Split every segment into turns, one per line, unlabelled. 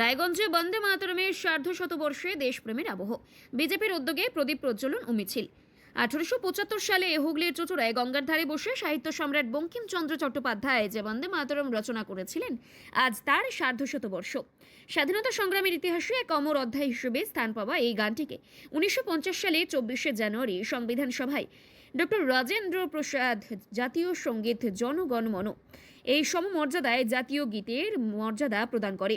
রায়গঞ্জে বন্দে মাতরমের সার্ধ শতবর্ষে দেশপ্রেমের আবহ। বিজেপির উদ্যোগে প্রদীপ প্রজ্বলন ও মিছিল। আঠারোশো পঁচাত্তর সালে হুগলির চুচুড়ায় গঙ্গার ধারে বসে সাহিত্য সম্রাট বঙ্কিমচন্দ্র চট্টোপাধ্যায় যে বন্দে মাতরম রচনা করেছিলেন, আজ তার সার্ধশতবর্ষ স্বাধীনতা সংগ্রামের ইতিহাসে এক অমর অধ্যায় হিসেবে স্থান পাওয়া এই গানটিকে উনিশশো সালের চব্বিশে জানুয়ারি সংবিধান সভায় ডক্টর রাজেন্দ্র প্রসাদ জাতীয় সংগীত জনগণমন এই সমমর্যাদায় জাতীয় গীতের মর্যাদা প্রদান করে।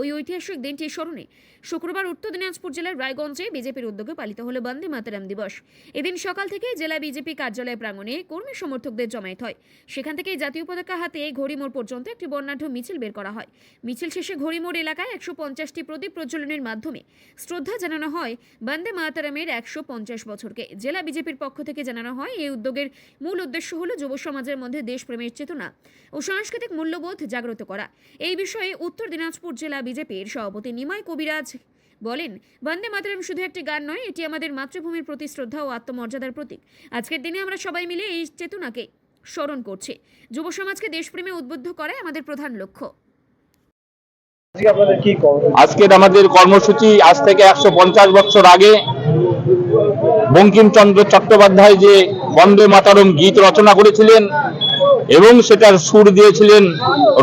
ওই ঐতিহাসিক দিনটির স্মরণে শুক্রবার উত্তর দিনাজপুর জেলার রায়গঞ্জে বিজেপির উদ্যোগে পালিত হলো বন্দে মাতারাম দিবস। এদিন সকাল থেকে জেলা বিজেপি কার্যালয় প্রাঙ্গণে কর্মী সমর্থকদের জমায়েত হয়। সেখান থেকে জাতীয় পতাকা হাতে ঘড়িমোড় পর্যন্ত একটি বর্ণাঢ্য মিছিল বের করা হয়। মিছিল শেষে ঘড়িমোড় এলাকায় একশো পঞ্চাশটি প্রদীপ প্রজ্বলনের মাধ্যমে শ্রদ্ধা জানানো হয় বন্দে মাতারামের একশো পঞ্চাশ বছরকে। জেলা বিজেপির পক্ষ থেকে জানানো হয়, এই উদ্যোগের মূল উদ্দেশ্য হল যুব সমাজের মধ্যে দেশপ্রেমের চেতনা ও সাংস্কৃতিক মূল্যবোধ জাগ্রত করা। এই বিষয়ে উত্তর দিনাজপুর জেলা বিজেপির সভাপতি নিমাই কবিরাজ বলেন বন্দে মাতরম শুধু একটি গান নয় এটি আমাদের মাতৃভূমির প্রতি শ্রদ্ধা ও আত্মমর্যাদার প্রতীক। আজকের দিনে আমরা সবাই মিলে এই চেতনাকে স্মরণ করছি। যুব সমাজকে দেশপ্রেমে উদ্বুদ্ধ করাই আমাদের প্রধান লক্ষ্য।
আজকের আমাদের কর্মসূচি আজ থেকে একশো পঞ্চাশ বছর আগে বঙ্কিমচন্দ্র চট্টোপাধ্যায় যে বন্দে মাতারম গীত রচনা করেছিলেন এবং সেটার সুর দিয়েছিলেন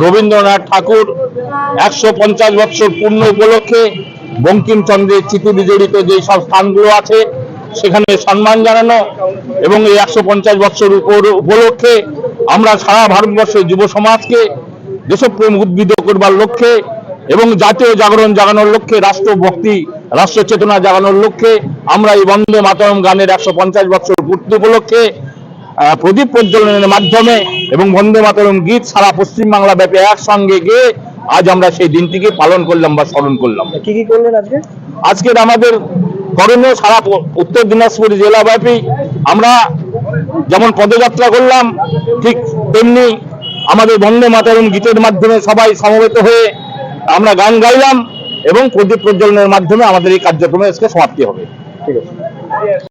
রবীন্দ্রনাথ ঠাকুর একশো পঞ্চাশ বৎসর পূর্ণ উপলক্ষে বঙ্কিমচন্দ্রের চিঠি বিজড়িত যে সব স্থানগুলো আছে, সেখানে সম্মান জানানো এবং এই একশো পঞ্চাশ উপর- উপলক্ষে আমরা সারা ভারতবর্ষের যুব সমাজকে দেশপ্রেম উদ্ভিদ করবার লক্ষ্যে এবং জাতীয় জাগরণ জাগানোর লক্ষ্যে, রাষ্ট্রভক্তি রাষ্ট্র চেতনা জাগানোর লক্ষ্যে আমরা এই বন্দে মাতরম গানের একশো পঞ্চাশ বছর পূর্তি উপলক্ষে প্রদীপ প্রজ্বলনের মাধ্যমে এবং বন্দে মাতরম গীত সারা পশ্চিমবাংলা ব্যাপী একসঙ্গে গিয়ে আজ আমরা সেই দিনটিকে পালন করলাম বা স্মরণ করলাম।
কি কি করলেন আজকে?
আজকের আমাদের করণীয় সারা উত্তর দিনাজপুর জেলাব্যাপী আমরা যেমন পদযাত্রা করলাম ঠিক তেমনি আমাদের বন্দে মাতরম গীতের মাধ্যমে সবাই সমবেত হয়ে আমরা গান গাইলাম এবং প্রদীপ প্রজ্বলনের মাধ্যমে আমাদের এই কার্যক্রমে আজকে সমাপ্তি হবে।
ঠিক আছে।